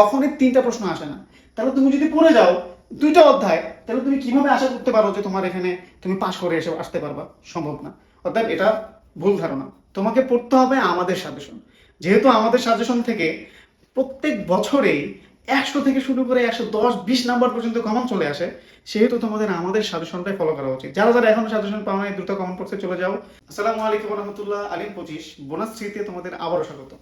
কখনোই তিনটা প্রশ্ন আসে না। তাহলে তুমি যদি পড়ে যাও, দুইটা অধ্যায়, তাহলে তুমি কীভাবে আশা করতে পারো যে তোমার এখানে তুমি পাশ করে এসে আসতে পারবা? সম্ভব না। অর্থাৎ এটা ভুল ধারণা। তোমাকে পড়তে হবে আমাদের সাজেশন যেহেতু আমাদের সাজেশন থেকে প্রত্যেক বছরেই একশো থেকে শুরু করে একশো দশ, বিশ নাম্বার পর্যন্ত কমন চলে আসে, সেহেতু তোমাদের আমাদের সাজেশনটাই ফলো করা উচিত। যারা যারা এখনও সাজেশন পাও নাই, দ্রুত কমন বক্সে চলে যাও। আসসালামু আলাইকুম রহমতুল্লাহ। আলিম পঁচিশ, বোনাস স্মৃতিতে তোমাদের আবারও স্বাগত।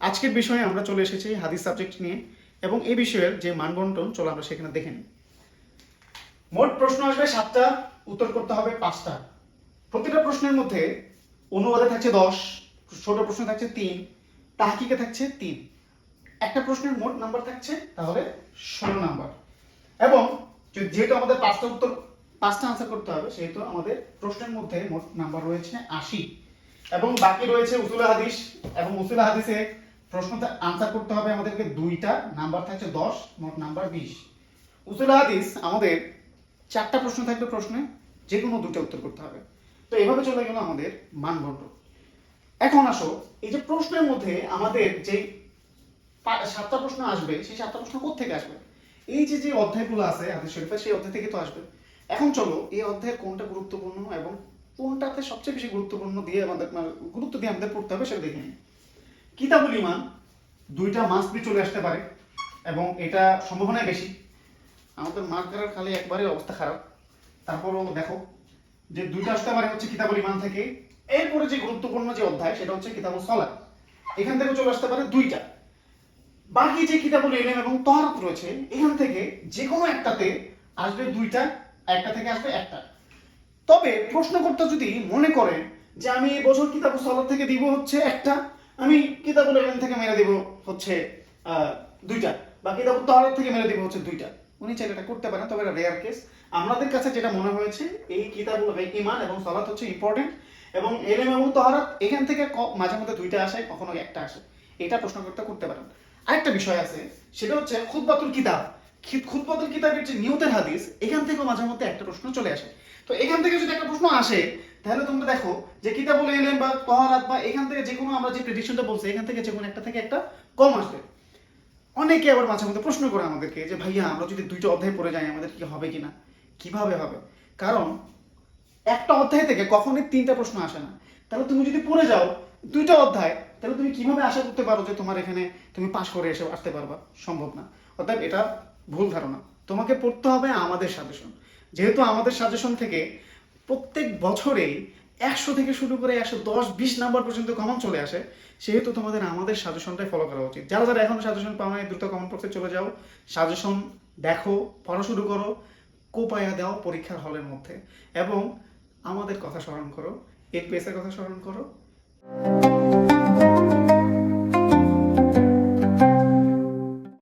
আজকের বিষয়ে আমরা চলে এসেছি হাদিস সাবজেক্ট নিয়ে এবং এই বিষয়ের যে মানবন্টন, চলো আমরা সেখানে দেখে নিই। মোট প্রশ্ন আসবে সাতটা, উত্তর করতে হবে পাঁচটা। প্রতিটা প্রশ্নের মধ্যে অনুবাদে থাকছে দশ, ছোট প্রশ্ন থাকছে তিন, তাহকিকে থাকছে তিন। একটা প্রশ্নের মোট নাম্বার থাকছে তাহলে ষোলো নাম্বার। এবং যেহেতু আমাদের পাঁচটা উত্তর, পাঁচটা আনসার করতে হবে, সেহেতু আমাদের প্রশ্নের মধ্যে মোট নাম্বার রয়েছে আশি। এবং বাকি রয়েছে উসুল হাদিস এবং উসুল হাদিসে প্রশ্নতে আনসার করতে হবে আমাদেরকে দুইটা নাম্বার থাকছে দশ, মোট নাম্বার বিশ। উসুল হাদিস আমাদের চারটা প্রশ্ন থাকবে প্রশ্নে যে কোনো দুটো উত্তর করতে হবে। তো এভাবে চলে গেল আমাদের মানদণ্ড। এখন আসো, এই যে প্রশ্নের মধ্যে আমাদের যে সাতটা প্রশ্ন আসবে, সেই সাতটা প্রশ্ন থেকে আসবে? এই যে যে অধ্যায়গুলো আছে হাদিস শরীফের সেই অধ্যায় থেকে তো আসবে। এখন চলো, এই অধ্যায়ের কোনটা গুরুত্বপূর্ণ এবং কোনটাতে সবচেয়ে বেশি গুরুত্বপূর্ণ দিয়ে আমাদের, গুরুত্ব দিয়ে আমাদের পড়তে হবে সেটা দেখে নিই। কিতাবুল ইমান দুইটা মাস্ট বি চলে আসতে পারে এবং এটা সম্ভাবনাই বেশি। আমাদের মার্কারের খালি একবারে অবস্থা খারাপ। তারপরও দেখো যে দুইটা আসতে পারে হচ্ছে কিতাবুল ইমান থেকে। এরপরে যে গুরুত্বপূর্ণ যে অধ্যায়, সেটা হচ্ছে কিতাবুল সলাত এখান থেকে চলে আসতে পারে দুইটা। বাকি যে কিতাবুল ইলম এবং তহরাত রয়েছে, এখান থেকে যে কোনো একটাতে আসবে দুইটা, একটা থেকে আসবে একটা। তবে প্রশ্নকর্তা যদি মনে করে যে আমি এই বছর কিতাবুল সলাত থেকে দিব হচ্ছে একটা আমি কিতাবুল ইলম থেকে মেরে দিব হচ্ছে দুইটা। বা কিতাবুল তহরাত থেকে মেরে দিব হচ্ছে দুইটা। উনি চাইলে এটা করতে পারেন, তবে এটা রেয়ার কেস আমাদের কাছে যেটা মনে হয়েছে, এই কিতাবুল ইমান এবং সলাত হচ্ছে ইম্পর্টেন্ট এবং এলএম এবং তহরাত এখান থেকে মাঝে মধ্যে দুইটা আসে, কখনো একটা আসে। এটা প্রশ্নকর্তা করতে করতে পারেন। আরেকটা বিষয় আছে, সেটা হচ্ছে খুদবাতুল কিতাব। খুতবাতুল কিতাবের যে নিয়তের হাদিস, এখান থেকেও মাঝে মধ্যে একটা প্রশ্ন চলে আসে। তো এখান থেকে যদি একটা প্রশ্ন আসে তাহলে তোমরা দেখো যে কিতাবুল ইলম বা তহরাত বা এখান থেকে যে কোনো আমরা যে প্রেডিকশনটা বলছি, এখান থেকে যে কোনো একটা থেকে একটা কম আসবে অনেকে আবার মাঝে মধ্যে প্রশ্ন করে আমাদেরকে যে, ভাইয়া, আমরা যদি দুইটা অধ্যায় পড়ে যাই, আমাদের কি হবে কিনা? কীভাবে হবে? কারণ একটা অধ্যায় থেকে কখনোই তিনটা প্রশ্ন আসে না। তাহলে তুমি যদি পড়ে যাও দুইটা অধ্যায়, তাহলে তুমি কীভাবে আশা করতে পারো যে তোমার এখানে তুমি পাশ করে এসে আসতে পারবা? সম্ভব না। অর্থাৎ এটা ভুল ধারণা। তোমাকে পড়তে হবে আমাদের সাজেশন যেহেতু আমাদের সাজেশন থেকে প্রত্যেক বছরেই একশো থেকে শুরু করে একশো দশ, বিশ নাম্বার পর্যন্ত কমন চলে আসে। সেহেতু তোমাদের আমাদের সাজেশনটাই ফলো করা উচিত। যারা যারা এখন সাজেশন পাওয়া নাই দ্রুত কমন বক্সে চলে যাও। সাজেশন দেখো, পড়া শুরু করো, কোপায়া দাও পরীক্ষার হলের মধ্যে। এবং আমাদের কথা স্মরণ করো এর পেসের কথা স্মরণ করো।